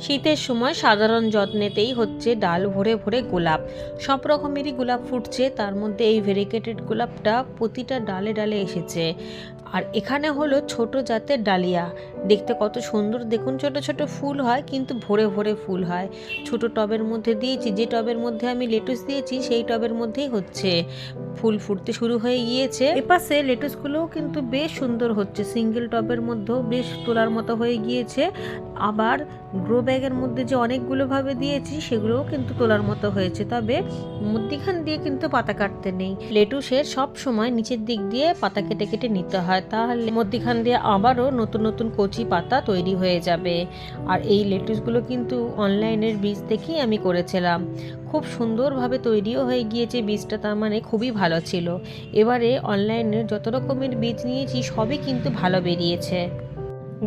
শীতের সময় সাধারণ যত্নেতেই হচ্ছে ডাল ভরে ভরে গোলাপ। সব রকমেরই গোলাপ ফুটছে, তার মধ্যে এই ভেরিকেটেড গোলাপটা প্রতিটা ডালে ডালে এসেছে। আর এখানে হলো ছোট জাতের ডালিয়া। দেখতে কত সুন্দর। দেখুন ছোট ছোট ফুল হয়, কিন্তু ভরে ভরে ফুল হয়। ছোট টবের মধ্যে দিয়েছি, যে টবের মধ্যে আমি লেটুস দিয়েছি, সেই টবের মধ্যেই হচ্ছে। ফুল ফুটতে শুরু হয়ে গিয়েছে। এপাশে লেটুসগুলোও কিন্তু বেশ সুন্দর হচ্ছে। সিঙ্গেল টবের মধ্যেও বেশ তোলার মতো হয়ে গিয়েছে। আবার গ্রো ব্যাগের মধ্যে যে অনেকগুলো ভাবে দিয়েছি, সেগুলোও কিন্তু তোলার মতো হয়েছে। তবে মধ্যিখান দিয়ে কিন্তু পাতা কাটতে নেই। লেটুসের সব সময় নিচের দিক দিয়ে পাতা কেটে কেটে নিতে হয়। তাহলে মধ্যিখান দিয়ে আবারও নতুন নতুন কচি পাতা তৈরি হয়ে যাবে। আর এই লেটুসগুলো কিন্তু অনলাইনের বীজ থেকেই আমি করেছিলাম। খুব সুন্দরভাবে তৈরিও হয়ে গিয়েছে বীজটা, তার মানে খুবই ভালো ছিল। এবারে অনলাইনের যত রকমের বীজ নিয়েছি, সবই কিন্তু ভালো বেরিয়েছে।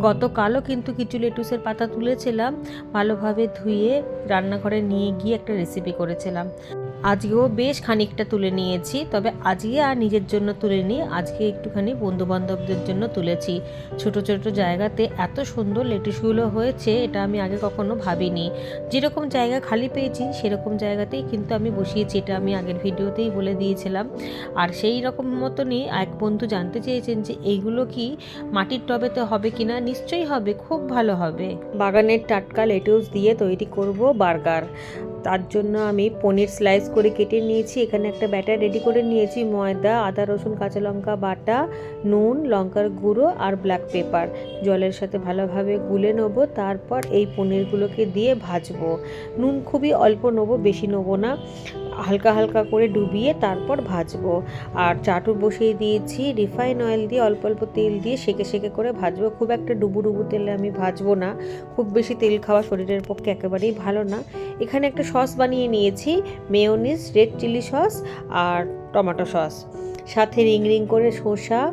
গতকালও কিন্তু কিছু লেটুসের পাতা তুলেছিলাম। ভালোভাবে ধুয়ে রান্নাঘরে নিয়ে গিয়ে একটা রেসিপি করেছিলাম। আজকেও বেশ খানিকটা তুলে নিয়েছি, তবে আজকে আর নিজের জন্য তুলে নিই আজকে একটুখানি বন্ধু বান্ধবদের জন্য তুলেছি। ছোট ছোট জায়গাতে এত সুন্দর লেটুসগুলো হয়েছে, এটা আমি আগে কখনো ভাবিনি। যেরকম জায়গা খালি পেয়েছি, সেরকম জায়গাতেই কিন্তু আমি বসিয়েছি, এটা আমি আগের ভিডিওতেই বলে দিয়েছিলাম। আর সেই রকম মতনই এক বন্ধু জানতে চেয়েছেন যে, এইগুলো কি মাটির টবেতে হবে কিনা? নিশ্চয়ই হবে, খুব ভালো হবে। বাগানের টাটকা লেটুস দিয়ে তৈরি করব বার্গার। তার জন্য আমি পনির স্লাইস করে কেটে নিয়েছি। এখানে একটা ব্যাটার রেডি করে নিয়েছি। ময়দা, আদা, রসুন, কাঁচা লঙ্কা বাটা, নুন, লঙ্কার গুঁড়ো আর ব্ল্যাক পেপার জলের সাথে ভালোভাবে গুলে নেব। তারপর এই পনিরগুলোকে দিয়ে ভাজবো। নুন খুবই অল্প নেব, বেশি নেব না। হালকা হালকা করে ডুবিয়ে তারপর ভাজবো। আর চাটু বসিয়ে দিয়েছি, রিফাইন অয়েল দিয়ে অল্প অল্প তেল দিয়ে সেকে সেকে করে ভাজবো। খুব একটা ডুবু ডুবু তেলে আমি ভাজবো না। খুব বেশি তেল খাওয়া শরীরের পক্ষে একেবারেই ভালো না। এখানে একটা সস বানিয়ে নিয়েছি, মেয়োনিজ, রেড চিলি সস আর টমেটো সস। সাথে রিং রিং করে শসা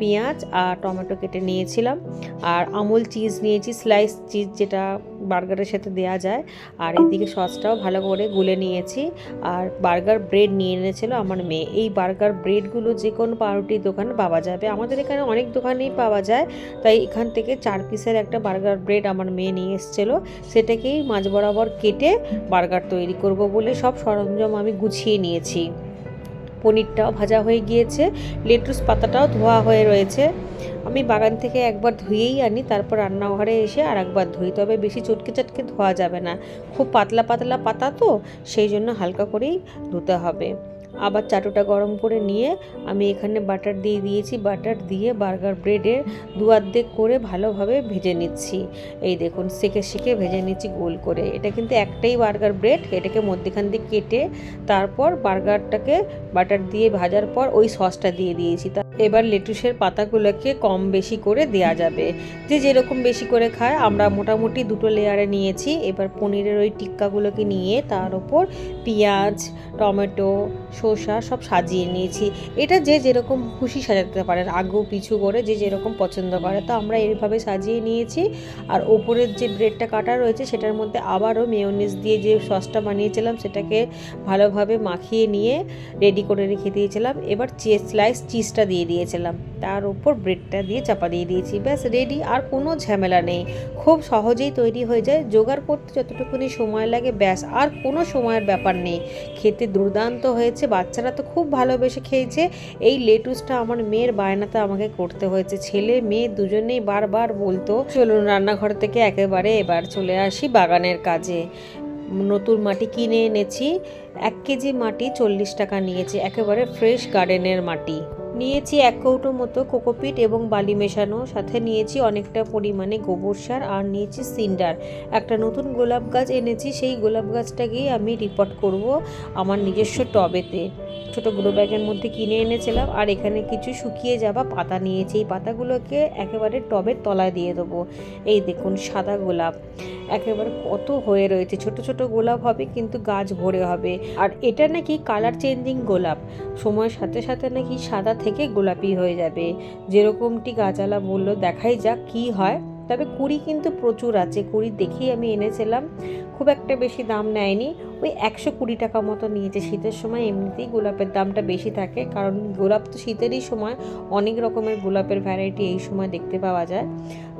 পেঁয়াজ আর টমেটো কেটে নিয়েছিলাম। আর আমুল চিজ নিয়েছি স্লাইস চিজ যেটা বার্গারের সাথে দেওয়া যায়। আর এদিকে সসটাও ভালো করে গুলে নিয়েছি। আর বার্গার ব্রেড নিয়ে এনেছিল আমার মেয়ে। এই বার্গার ব্রেডগুলো যে কোনো পাউরুটির দোকানে পাওয়া যাবে। আমাদের এখানে অনেক দোকানেই পাওয়া যায়। তাই এখান থেকে চার পিসের একটা বার্গার ব্রেড আমার মেয়ে নিয়ে এসেছিল। সেটাকেই মাঝ বরাবর কেটে বার্গার তৈরি করব বলে সব সরঞ্জাম আমি গুছিয়ে নিয়েছি। পনিরটাও ভাজা হয়ে গিয়েছে, লেটুস পাতাটাও ধোয়া হয়ে রয়েছে। আমি বাগান থেকে একবার ধুয়েই আনি, তারপর রান্নাঘরে এসে আর একবার ধুই, তবে বেশি চটকে চটকে ধোয়া যাবে না। খুব পাতলা পাতলা পাতা তো, সেই জন্য হালকা করেই ধুতে হবে। আবার চাটুটা গরম করে নিয়ে আমি এখানে বাটার দিয়ে দিয়েছি। বাটার দিয়ে বার্গার ব্রেডের দু অর্ধেক করে ভালোভাবে ভেজে নিচ্ছি। এই দেখুন সেকে সেকে ভেজে নিচ্ছি গোল করে। এটা কিন্তু একটাই বার্গার ব্রেড, এটাকে মধ্যেখান দিয়ে কেটে তারপর বার্গারটাকে বাটার দিয়ে ভাজার পর ওই সসটা দিয়ে দিয়েছি। এবার লেটুসের পাতাগুলোকে কম বেশি করে দেয়া যাবে। যে যেরকম বেশি করে খায়, আমরা মোটামুটি দুটো লেয়ারে নিয়েছি। এবার পনিরের ওই টিক্কাগুলোকে নিয়ে তার ওপর পেঁয়াজ, টমেটো, শসা সব সাজিয়ে নিয়েছি। এটা যে যেরকম খুশি সাজাতে পারেন আগু পিছু করে যে যেরকম পছন্দ করে। তো আমরা এইভাবে সাজিয়ে নিয়েছি। আর ওপরের যে ব্রেডটা কাটা রয়েছে, সেটার মধ্যে আবারও মেয়োনিজ দিয়ে যে সসটা বানিয়েছিলাম, সেটাকে ভালোভাবে মাখিয়ে নিয়ে রেডি করে রেখে দিয়েছিলাম। এবার চিজ স্লাইস চিজটা দিয়ে দিয়েছিলাম। তার উপর ব্রেডটা দিয়ে চাপা দিয়ে দিয়েছি। ব্যাস রেডি আর কোনো ঝামেলা নেই। খুব সহজেই তৈরি হয়ে যায়। জোগাড় করতে যতটুকুনি সময় লাগে, ব্যাস, আর কোনো সময়ের ব্যাপার নেই। খেতে দুর্দান্ত হয়েছে। বাচ্চারা তো খুব ভালোবেসে খেয়েছে। এই লেটুসটা আমার মেয়ের বায়নাতে আমাকে করতে হয়েছে। ছেলে, মেয়ে দুজনেই বারবার বলতো, চলুন রান্নাঘর থেকে একেবারে এবার চলে আসি বাগানের কাজে। নতুন মাটি কিনে এনেছি। এক কেজি মাটি চল্লিশ টাকা নিয়েছি। একেবারে ফ্রেশ গার্ডেনের মাটি। নিয়েছি এক কৌটো মতো কোকোপিট এবং বালি মেশানো, সাথে নিয়েছি অনেকটা পরিমাণে গোবর সার আর নিয়েছি সিন্ডার। একটা নতুন গোলাপ গাছ এনেছি, সেই গোলাপ গাছটাকেই আমি রিপোর্ট করব আমার নিজস্ব টবেতে। ছোটো গ্রো ব্যাগের মধ্যে কিনে এনেছিলাম আর এখানে কিছু শুকিয়ে যাওয়া পাতা নিয়েছি। এই পাতাগুলোকে একেবারে টবের তলায় দিয়ে দেবো। এই দেখুন, সাদা গোলাপ। একেবারে কত হয়ে রয়েছে। ছোট ছোট গোলাপ হবে, কিন্তু গাছ ভরে হবে। আর এটা নাকি কালার চেঞ্জিং গোলাপ। সময়ের সাথে সাথে নাকি সাদা থেকে গোলাপি হয়ে যাবে। যেরকমটি গাছালা বলল, দেখাই যাক কি হয়। তবে কুড়ি কিন্তু প্রচুর আছে। কুড়ি দেখেই আমি এনেছিলাম। খুব একটা বেশি দাম নেয়নি। ওই একশো কুড়ি টাকা মতো নিয়েছে শীতের সময়, এমনিতেই গোলাপের দামটা বেশি থাকে। কারণ গোলাপ তো শীতেরই সময়, অনেক রকমের গোলাপের ভ্যারাইটি এই সময় দেখতে পাওয়া যায়।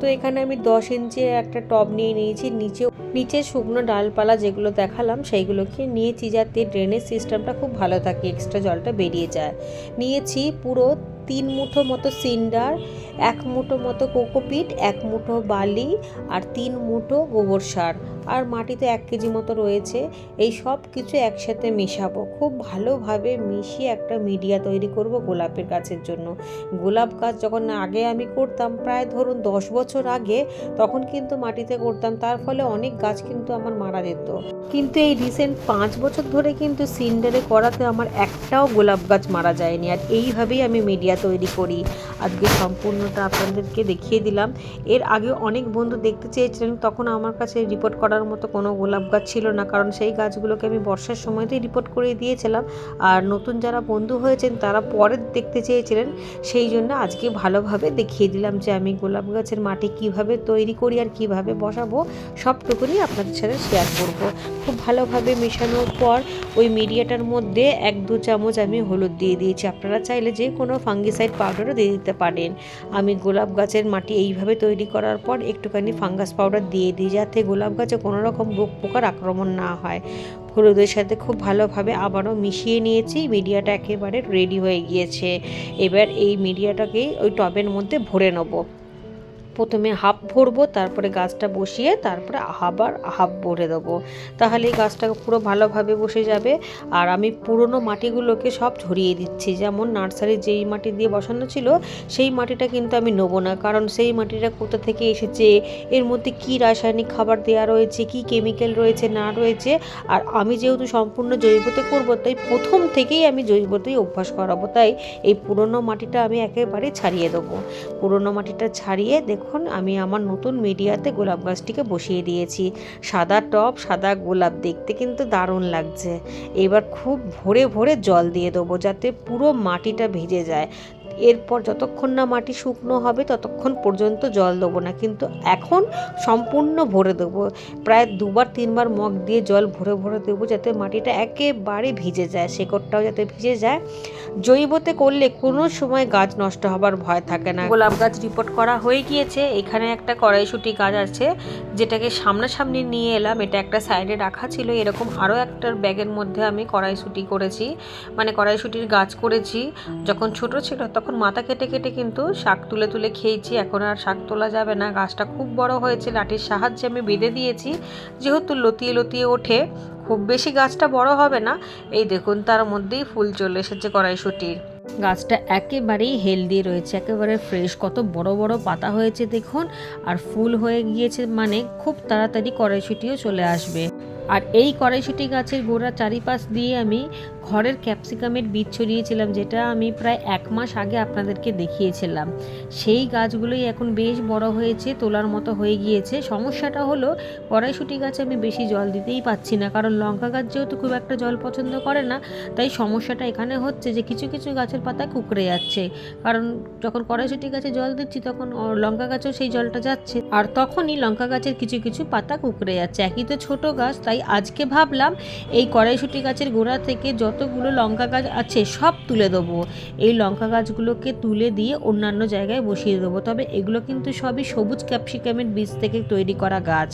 তো এখানে আমি দশ ইঞ্চি একটা টব নিয়ে নিয়েছি নিচে নিচে শুকনো ডালপালা যেগুলো দেখালাম, সেইগুলোকে নিয়েছি যাতে ড্রেনেজ সিস্টেমটা খুব ভালো থাকে এক্সট্রা জলটা বেরিয়ে যায়। নিয়েছি পুরো তিন মুঠো মতো সিন্ডার, এক মুঠো মতো কোকোপিট, এক মুঠো বালি আর তিন মুঠো গোবর সার। আর মাটিতে এক কেজি মতো রয়েছে। এই সব কিছু একসাথে মেশাবো। খুব ভালোভাবে মিশিয়ে একটা মিডিয়া তৈরি করব গোলাপের গাছের জন্য। গোলাপ গাছ যখন আগে আমি করতাম, প্রায় ধরুন দশ বছর আগে, তখন কিন্তু মাটিতে করতাম। তার ফলে অনেক গাছ কিন্তু আমার মারা যেত। কিন্তু এই রিসেন্ট পাঁচ বছর ধরে কিন্তু সিন্ডারে করাতে আমার একটাও গোলাপ গাছ মারা যায়নি। আর এইভাবেই আমি মিডিয়া তৈরি করি। আজকে সম্পূর্ণটা আপনাদেরকে দেখিয়ে দিলাম। এর আগে অনেক বন্ধু দেখতে চেয়েছিলেন, তখন আমার কাছে রিপোর্ট করার মতো কোনো গোলাপ গাছ ছিল না, কারণ সেই গাছগুলোকে আমি বর্ষার সময়তেই রিপোর্ট করে দিয়েছিলাম। আর নতুন যারা বন্ধু হয়েছেন, তারা পরে দেখতে চেয়েছিলেন, সেই জন্য আজকে ভালোভাবে দেখিয়ে দিলাম যে আমি গোলাপ গাছের মাটি কীভাবে তৈরি করি আর কীভাবে বসাবো, সবটুকুনি আপনাদের সাথে শেয়ার করব। খুব ভালোভাবে মেশানোর পর ওই মিডিয়াটার মধ্যে এক দু চামচ আমি হলুদ দিয়ে দিয়েছি। আপনারা চাইলে যে কোনো ফাঙ্গিসাইড পাউডারও দিয়ে দিতে পারেন। আমি গোলাপ গাছের মাটি এইভাবে তৈরি করার পর একটুখানি ফাঙ্গাস পাউডার দিয়ে দিই যাতে গোলাপ গাছে কোনো রকম রোগ পোকার আক্রমণ না হয়। হলুদের সাথে খুব ভালোভাবে আবারও মিশিয়ে নিয়েছি, মিডিয়াটা একেবারে রেডি হয়ে গিয়েছে। এবার এই মিডিয়াটাকে ওই টবের মধ্যে ভরে নেব। প্রথমে হাফ ভরবো, তারপরে গাছটা বসিয়ে তারপরে আবার হাফ ভরে দেবো। তাহলে এই গাছটা পুরো ভালোভাবে বসে যাবে। আর আমি পুরনো মাটিগুলোকে সব ঝরিয়ে দিচ্ছি। যেমন নার্সারির যেই মাটি দিয়ে বসানো ছিল, সেই মাটিটা কিন্তু আমি নেব না। কারণ সেই মাটিটা কোথা থেকে এসেছে, এর মধ্যে কি রাসায়নিক খাবার দেওয়া রয়েছে, কি কেমিক্যাল রয়েছে, না রয়েছে। আর আমি যেহেতু সম্পূর্ণ জৈবতে করব, তাই প্রথম থেকেই আমি জৈবতেই অভ্যাস করাবো। তাই এই পুরনো মাটিটা আমি একেবারে ছাড়িয়ে দেবো। পুরনো মাটিটা ছাড়িয়ে দেখুন আমি আমার নতুন মিডিয়াতে গোলাপ গাছটিকে বসিয়ে দিয়েছি। সাদা টপ, সাদা গোলাপ দেখতে কিন্তু দারুণ লাগছে। এবার খুব ভরে ভরে জল দিয়ে দেবো যাতে পুরো মাটিটা ভিজে যায়। এরপর যতক্ষণ না মাটি শুকনো হবে, ততক্ষণ পর্যন্ত জল দেবো না। কিন্তু এখন সম্পূর্ণ ভরে দেবো। প্রায় দুবার, তিনবার মগ দিয়ে জল ভরে ভরে দেবো যাতে মাটিটা একেবারে ভিজে যায়, শেকড়টাও যাতে ভিজে যায়। জৈবতে করলে কোনো সময় গাছ নষ্ট হবার ভয় থাকে না। গোলাপ গাছ রিপোর্ট করা হয়ে গিয়েছে। এখানে একটা কড়াইশুটি গাছ আছে, যেটাকে সামনাসামনি নিয়ে এলাম। এটা একটা সাইডে রাখা ছিল। এরকম আরও একটা ব্যাগের মধ্যে আমি কড়াইশুটি করেছি। মানে কড়াইশুটির গাছ করেছি। যখন ছোট ছিল তখন মাথা কেটে কেটে কিন্তু শাক তুলে তুলে খেয়েছি, এখন আর শাক তোলা যাবে না। গাছটা খুব বড় হয়েছে, লাঠির সাহায্যে আমি বেঁধে দিয়েছি। যেহেতু লতিয়ে লতিয়ে ওঠে, খুব বেশি গাছটা বড় হবে না। এই দেখুন, তার মধ্যেই ফুল চলে এসেছে কড়াইশুটির। গাছটা একেবারেই হেলদি রয়েছে, একেবারে ফ্রেশ। কত বড় বড় পাতা হয়েছে দেখুন, আর ফুল হয়ে গিয়েছে মানে খুব তাড়াতাড়ি কড়াইশুটিও চলে আসবে। আর এই কড়াইশুটি গাছের গোড়া চারিপাশ দিয়ে আমি ঘরের ক্যাপসিকামের বীজ ছড়িয়েছিলাম, যেটা আমি প্রায় এক মাস আগে আপনাদেরকে দেখিয়েছিলাম। সেই গাছগুলোই এখন বেশ বড় হয়েছে, তোলার মতো হয়ে গিয়েছে। সমস্যাটা হলো, কড়াইশুটি গাছে আমি বেশি জল দিতেই পাচ্ছি না, কারণ লঙ্কা গাছ যেহেতু খুব একটা জল পছন্দ করে না, তাই সমস্যাটা এখানে হচ্ছে যে, কিছু কিছু গাছের পাতা কুকড়ে যাচ্ছে। কারণ যখন কড়াইশুটি গাছে জল দিচ্ছি, তখন লঙ্কা গাছেও সেই জলটা যাচ্ছে। আর তখনই লঙ্কা গাছের কিছু কিছু পাতা কুকড়ে যাচ্ছে। একই তো ছোট গাছ, তাই আজকে ভাবলাম, এই কড়াইশুটি গাছের গোড়া থেকে যতগুলো লঙ্কা গাছ আছে সব তুলে দেবো। এই লঙ্কা গাছগুলোকে তুলে দিয়ে অন্যান্য জায়গায় বসিয়ে দেবো। তবে এগুলো কিন্তু সবই সবুজ ক্যাপসিকামের বীজ থেকে তৈরি করা গাছ।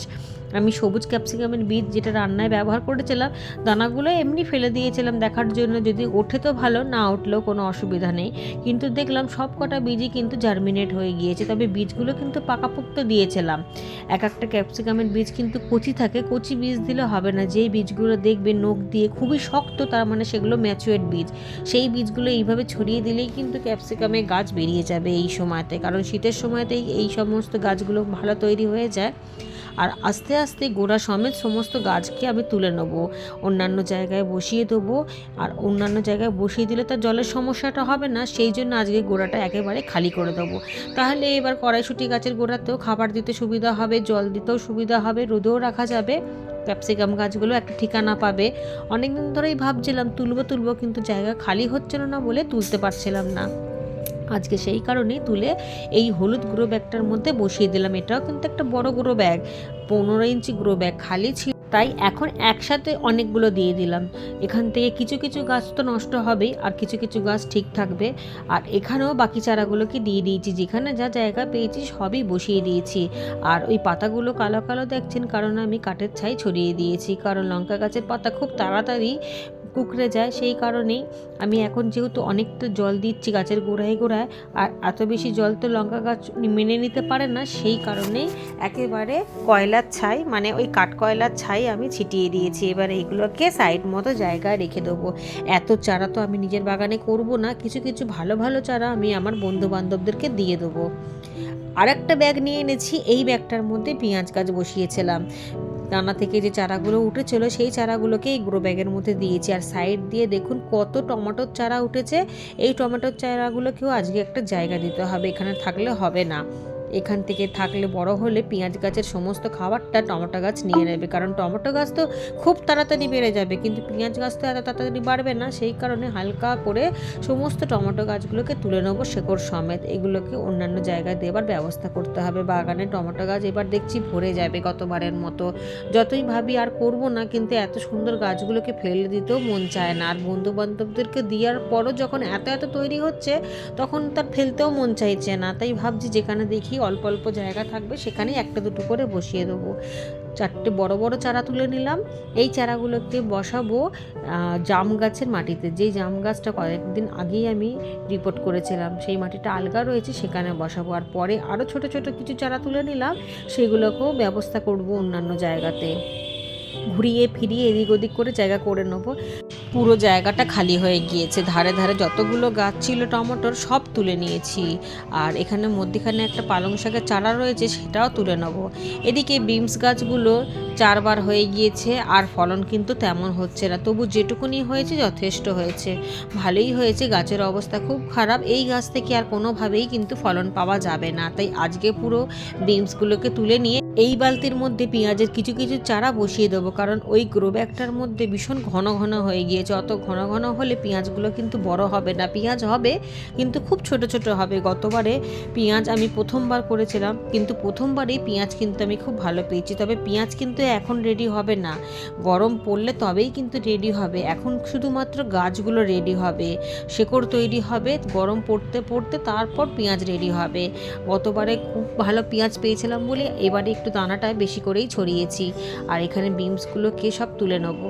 আমি সবুজ ক্যাপসিকামের বীজ যেটা রান্নায় ব্যবহার করেছিলাম, দানাগুলো এমনি ফেলে দিয়েছিলাম দেখার জন্য, যদি ওঠে তো ভালো, না উঠলেও কোনো অসুবিধা নেই। কিন্তু দেখলাম সব কটা বীজই কিন্তু জার্মিনেট হয়ে গিয়েছে, তবে বীজগুলো কিন্তু পাকাপোক্ত দিয়েছিলাম। এক একটা ক্যাপসিকামের বীজ কিন্তু কচি থাকে, কচি বীজ দিলে হবে না, যেই বীজগুলো দেখবে নখ দিয়ে খুবই শক্ত, তার মানে সেগুলো ম্যাচুয়েট বীজ। সেই বীজগুলো এইভাবে ছড়িয়ে দিলেই কিন্তু ক্যাপসিকামে গাছ বেরিয়ে যাবে এই সময়তে, কারণ শীতের সময়তেই এই সমস্ত গাছগুলো ভালো তৈরি হয়ে যায়। আর আস্তে আস্তে গোড়া সমেত সমস্ত গাছকে আমি তুলে নেব। অন্যান্য জায়গায় বসিয়ে দেবো। আর অন্যান্য জায়গায় বসিয়ে দিলে তার জলের সমস্যাটা হবে না, সেই জন্য আজকে গোড়াটা একেবারে খালি করে দেবো। তাহলে এবার কড়াইশুটি গাছের গোড়াতেও খাবার দিতে সুবিধা হবে, জল দিতেও সুবিধা হবে, রোদেও রাখা যাবে, ক্যাপসিকাম গাছগুলো একটা ঠিকানা পাবে। অনেকদিন ধরেই ভাবছিলাম তুলবো তুলবো কিন্তু জায়গা খালি হচ্ছিল না বলে তুলতে পারছিলাম না। আজকে সেই কারণেই তুলে এই হলুদ গ্রো ব্যাগটার মধ্যে বসিয়ে দিলাম। এটাও কিন্তু একটা বড় গ্রো ব্যাগ, পনেরো ইঞ্চি গ্রো ব্যাগ, খালি ছিল। তাই এখন একসাথে অনেকগুলো দিয়ে দিলাম। এখান থেকে কিছু কিছু গাছ তো নষ্ট হবেই, আর কিছু কিছু গাছ ঠিক থাকবে। আর এখানেও বাকি চারাগুলোকে দিয়ে দিয়েছি। যেখানে যা জায়গা পেয়েছি সবই বসিয়ে দিয়েছি। আর ওই পাতাগুলো কালো কালো দেখছেন, কারণ আমি কাঠের ছাই ছড়িয়ে দিয়েছি। কারণ লঙ্কা গাছের পাতা খুব তাড়াতাড়ি কুকড়ে যায়, সেই কারণেই আমি এখন যেহেতু অনেকটা জল দিচ্ছি গাছের গোড়ায় গোড়ায়, আর এত বেশি জল তো লঙ্কা গাছ মেনে নিতে পারে না, সেই কারণেই একেবারে কয়লার ছাই মানে ওই কাঠ কয়লার ছাই আমি ছিটিয়ে দিয়েছি। এবার এইগুলোকে সাইড মতো জায়গায় রেখে দেবো। এত চারা তো আমি নিজের বাগানে করব না, কিছু কিছু ভালো ভালো চারা আমি আমার বন্ধু বান্ধবদেরকে দিয়ে দেবো। আর একটা ব্যাগ নিয়ে এনেছি, এই ব্যাগটার মধ্যে পেঁয়াজ গাছ বসিয়েছিলাম। দানা থেকে যে চারাগুলো উঠেছিল, সেই চারাগুলোকে এই গ্রো ব্যাগের মধ্যে দিয়েছি। আর সাইড দিয়ে দেখুন কত টমেটোর চারা উঠেছে। এই টমেটোর চারাগুলোকেও আজকে একটা জায়গা দিতে হবে, এখানে থাকলে হবে না। এখান থেকে থাকলে বড় হলে পেঁয়াজ গাছের সমস্ত খাবারটা টমেটো গাছ নিয়ে নেবে। কারণ টমেটো গাছ তো খুব তাড়াতাড়ি বেড়ে যাবে, কিন্তু পেঁয়াজ গাছ তো এত তাড়াতাড়ি বাড়বে না। সেই কারণে হালকা করে সমস্ত টমেটো গাছগুলোকে তুলে নেব শেকড় সমেত। এগুলোকে অন্যান্য জায়গায় দেবার ব্যবস্থা করতে হবে। বাগানে টমেটো গাছ এবার দেখছি ভরে যাবে গতবারের মতো। যতই ভাবি আর করব না, কিন্তু এত সুন্দর গাছগুলোকে ফেলে দিতেও মন চায় না। আর বন্ধু বান্ধবদেরকে দেওয়ার পরও যখন এত এত তৈরি হচ্ছে, তখন তার ফেলতেও মন চাইছে না। তাই ভাবছি যেখানে দেখি অল্প অল্প জায়গা থাকবে, সেখানেই একটা দুটো করে বসিয়ে দেবো। চারটে বড় বড় চারা তুলে নিলাম। এই চারাগুলোকে বসাবো জাম গাছের মাটিতে। যেই জাম গাছটা কয়েকদিন আগেই আমি রিপোর্ট করেছিলাম, সেই মাটিটা আলগা রয়েছে, সেখানে বসাবো। আর পরে আরও ছোট ছোট কিছু চারা তুলে নিলাম, সেগুলোকেও ব্যবস্থা করব অন্যান্য জায়গাতে। ঘুরিয়ে ফিরিয়ে এদিক ওদিক করে জায়গা করে নেব। পুরো জায়গাটা খালি হয়ে গিয়েছে। ধারে ধারে যতগুলো গাছ ছিল, টমেটোর সব তুলে নিয়েছি। আর এখানে মধ্যেখানে একটা পালং শাকের চারা রয়েছে, সেটাও তুলে নেব। এদিকে বিমস গাছগুলো চারবার হয়ে গিয়েছে, আর ফলন কিন্তু তেমন হচ্ছে না। তবু যেটুকুনি হয়েছে, যথেষ্ট হয়েছে। ভালোই হয়েছে, গাছের অবস্থা খুব খারাপ। এই গাছ থেকে আর কোনোভাবেই কিন্তু ফলন পাওয়া যাবে না। তাই আজকে পুরো বিমসগুলোকে তুলে নিয়ে এই বালতির মধ্যে পেঁয়াজের কিছু কিছু চারা বসিয়ে দেবো। কারণ ওই গ্রো ব্যাগটার মধ্যে ভীষণ ঘন ঘন হয়ে অত ঘন ঘন হলে পেঁয়াজগুলো কিন্তু বড় হবে না। পেঁয়াজ হবে, কিন্তু খুব ছোট ছোট হবে। গতবারে পেঁয়াজ আমি প্রথমবার করেছিলাম, কিন্তু প্রথমবারেই পেঁয়াজ কিন্তু আমি খুব ভালো পেয়েছি। তবে পেঁয়াজ কিন্তু এখন রেডি হবে না। গরম পড়লে তবেই কিন্তু রেডি হবে। এখন শুধুমাত্র গাছগুলো রেডি হবে। শেকড় তৈরি হবে গরম পড়তে পড়তে, তারপর পেঁয়াজ রেডি হবে। গতবারে খুব ভালো পেঁয়াজ পেয়েছিলাম বলে এবারে একটু দানাটা বেশি করেই ছড়িয়েছি। আর এখানে বিমসগুলোকে সব তুলে নেব।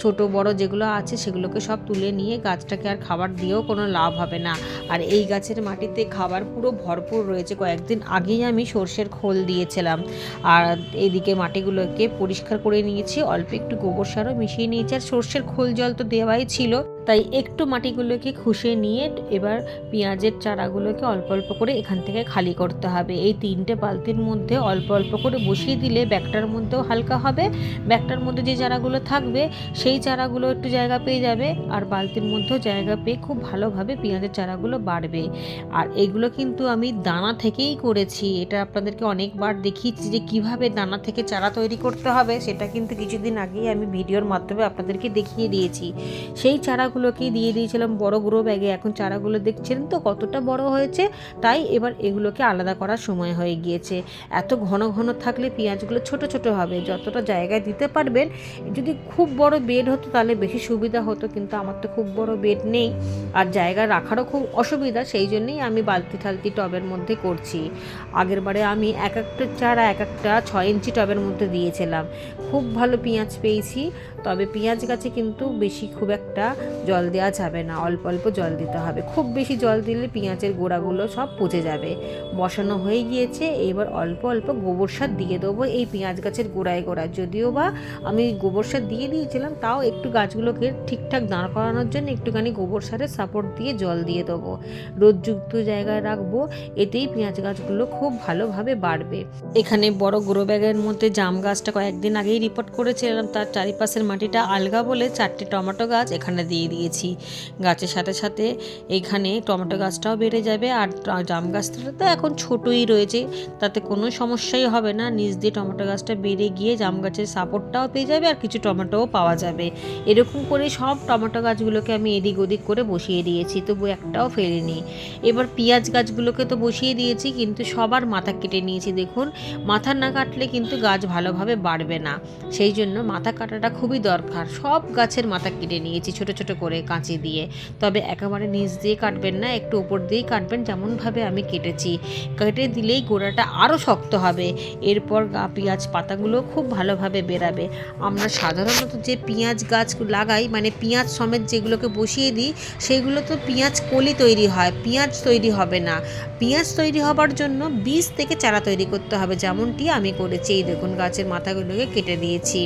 ছোট, বড় যেগুলো আছে সেগুলোকে সব তুলে নিয়ে গাছটাকে আর খাবার দিয়েও কোনো লাভ হবে না। আর এই গাছের মাটিতে খাবার পুরো ভরপুর রয়েছে। কয়েকদিন আগেই আমি সর্ষের খোল দিয়েছিলাম। আর এদিকে মাটিগুলোকে পরিষ্কার করে নিয়েছি। অল্প একটু গোবর সারও মিশিয়ে নিয়েছি। আর সর্ষের খোল জল তো দেওয়াই ছিল। তাই একটু মাটিগুলোকে খুশে নিয়ে এবার পেঁয়াজের চারাগুলোকে অল্প অল্প করে এখান থেকে খালি করতে হবে। এই তিনটে বালতির মধ্যে অল্প অল্প করে বসিয়ে দিলে ব্যাগটার মধ্যেও হালকা হবে। ব্যাগটার মধ্যে যে চারাগুলো থাকবে, সেই চারাগুলো একটু জায়গা পেয়ে যাবে আর বালতির মধ্যেও জায়গা পেয়ে খুব ভালোভাবে পেঁয়াজের চারাগুলো বাড়বে। আর এগুলো কিন্তু আমি দানা থেকেই করেছি। এটা আপনাদেরকে অনেকবার দেখিয়েছি যে কীভাবে দানা থেকে চারা তৈরি করতে হবে, সেটা কিন্তু কিছুদিন আগেই আমি ভিডিওর মাধ্যমে আপনাদেরকে দেখিয়ে দিয়েছি। সেই চারাগুলোকেই দিয়ে দিয়েছিলাম বড় গ্রো ব্যাগে এখন চারাগুলো দেখছেন তো কতটা বড় হয়েছে? তাই এবার এগুলোকে আলাদা করার সময় হয়ে গিয়েছে। এত ঘন ঘন থাকলে পেঁয়াজগুলো ছোট ছোট হবে, যতটা জায়গায় দিতে পারবেন। যদি খুব বড় বেড হতো তাহলে বেশি সুবিধা হতো, কিন্তু আমার তো খুব বড় বেড নেই। আর জায়গা রাখারও খুব অসুবিধা, সেই জন্যেই আমি বালতি ঠালতি টবের মধ্যে করছি। আগের বারে আমি এক একটা চারা এক একটা ছয় ইঞ্চি টবের মধ্যে দিয়েছিলাম। খুব ভালো পেঁয়াজ পেয়েছি, তবে পেঁয়াজ গাছে কিন্তু বেশি খুব একটা জল দেওয়া যাবে না, অল্প অল্প জল দিতে হবে। খুব বেশি জল দিলে পেঁয়াজের গোড়াগুলো সব পচে যাবে। বসানো হয়ে গিয়েছে, এবার অল্প অল্প গোবর সার দিয়ে দেবো এই পেঁয়াজ গাছের গোড়ায় গোড়ায়। যদিও বা আমি গোবর সার দিয়ে দিয়েছিলাম, তাও একটু গাছগুলোকে ঠিকঠাক দাঁড় করানোর জন্য একটুখানি গোবর সারের সাপোর্ট দিয়ে জল দিয়ে দেবো। রোদযুক্ত জায়গায় রাখব, এতেই পেঁয়াজ গাছগুলো খুব ভালোভাবে বাড়বে। এখানে বড় গ্রো ব্যাগের মধ্যে জাম গাছটা কয়েকদিন আগেই রিপোর্ট করেছিলাম, তার চারিপাশের মাটিটা আলগা বলে চারটে টমেটো গাছ এখানে দিয়ে দিই দিয়েছি। গাছের সাথে সাথে এখানে টমেটো গাছটাও বেড়ে যাবে আর জাম গাছটা তো এখন ছোটোই রয়েছে, তাতে কোনো সমস্যাই হবে না। নিচ দিয়ে টমেটো গাছটা বেড়ে গিয়ে জাম গাছের সাপোর্টটাও পেয়ে যাবে আর কিছু টমেটোও পাওয়া যাবে। এরকম করে সব টমেটো গাছগুলোকে আমি এদিক ওদিক করে বসিয়ে দিয়েছি, তবু একটাও ফেলিনি। এবার পেঁয়াজ গাছগুলোকে তো বসিয়ে দিয়েছি, কিন্তু সবার মাথা কেটে নিয়েছি, দেখুন। মাথা না কাটলে কিন্তু গাছ ভালোভাবে বাড়বে না। সেই জন্য মাথা কাটাটা খুবই দরকার। সব গাছের মাথা কেটে নিয়েছি, ছোট ছোট করে। কাঁচি দিয়ে। তবে একেবারে নিচ দিয়ে কাটবেন না, একটু উপর দিয়েই কাটবেন যেমনভাবে আমি কেটেছি। কেটে দিলেই গোড়াটা আরও শক্ত হবে। এরপর গা পেঁয়াজ পাতাগুলো খুব ভালোভাবে বেরাবে। আমরা সাধারণত যে পেঁয়াজ গাছ লাগাই মানে পেঁয়াজ সমেত যেগুলোকে বসিয়ে দিই, সেগুলো তো পেঁয়াজ কলি তৈরি হয়, পেঁয়াজ তৈরি হবে না। পেঁয়াজ তৈরি হবার জন্য বীজ থেকে চারা তৈরি করতে হবে, যেমনটি আমি করেছি। এই দেখুন, গাছের মাথাগুলোকে কেটে দিয়েছি।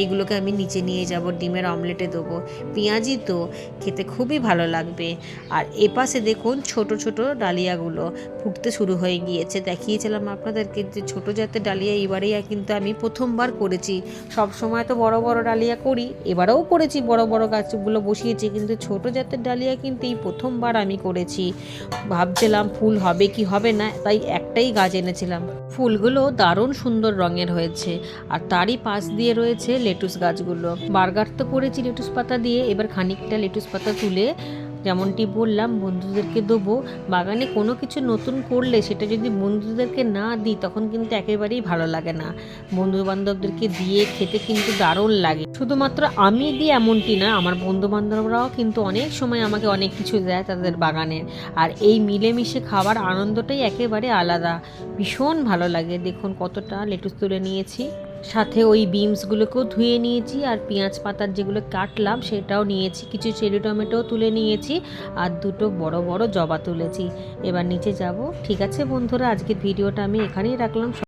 এইগুলোকে আমি নিচে নিয়ে যাব, ডিমের অমলেটে দেবো, পেঁয়াজি তো খেতে খুবই ভালো লাগবে। আর এপাশে দেখুন ছোট ছোট ডালিয়াগুলো ফুটতে শুরু হয়ে গিয়েছে। দেখিয়েছিলাম আপনাদেরকে যে ছোটো জাতের ডালিয়া এবারেই কিন্তু আমি প্রথমবার করেছি। সব সময় তো বড় বড় ডালিয়া করি, এবারেও করেছি বড় বড় গাছগুলো বসিয়েছি, কিন্তু ছোট জাতের ডালিয়া কিন্তু এই প্রথমবার আমি করেছি। ভাবছিলাম ফুল হবে কি হবে না, তাই একটাই গাছ এনেছিলাম। ফুলগুলো দারুণ সুন্দর রঙের হয়েছে, আর তারই পাশ দিয়ে রয়েছে লেটুস গাছগুলো। বার্গার তো করেছি লেটুস পাতা দিয়ে, এবার খানিকটা লেটুস পাতা তুলে যেমনটি বললাম বন্ধুদেরকে দেবো। বাগানে কোনো কিছু নতুন করলে সেটা যদি বন্ধুদেরকে না দিই, তখন কিন্তু একেবারেই ভালো লাগে না। বন্ধু বান্ধবদেরকে দিয়ে খেতে কিন্তু দারুণ লাগে। শুধুমাত্র আমি দিই এমনটি না, আমার বন্ধু বান্ধবরাও কিন্তু অনেক সময় আমাকে অনেক কিছু দেয় তাদের বাগানের আর এই মিলেমিশে খাওয়ার আনন্দটাই একেবারে আলাদা। ভীষণ ভালো লাগে, দেখুন কতটা লেটুস তুলে নিয়েছি। সাথে ওই বিমসগুলোকেও ধুয়ে নিয়েছি আর পেঁয়াজ পাতার যেগুলো কাটলাম সেটাও নিয়েছি। কিছু চেরি টমেটোও তুলে নিয়েছি আর দুটো বড় বড় জবা তুলেছি। এবার নিচে যাব। ঠিক আছে বন্ধুরা, আজকের ভিডিওটা আমি এখানেই রাখলাম।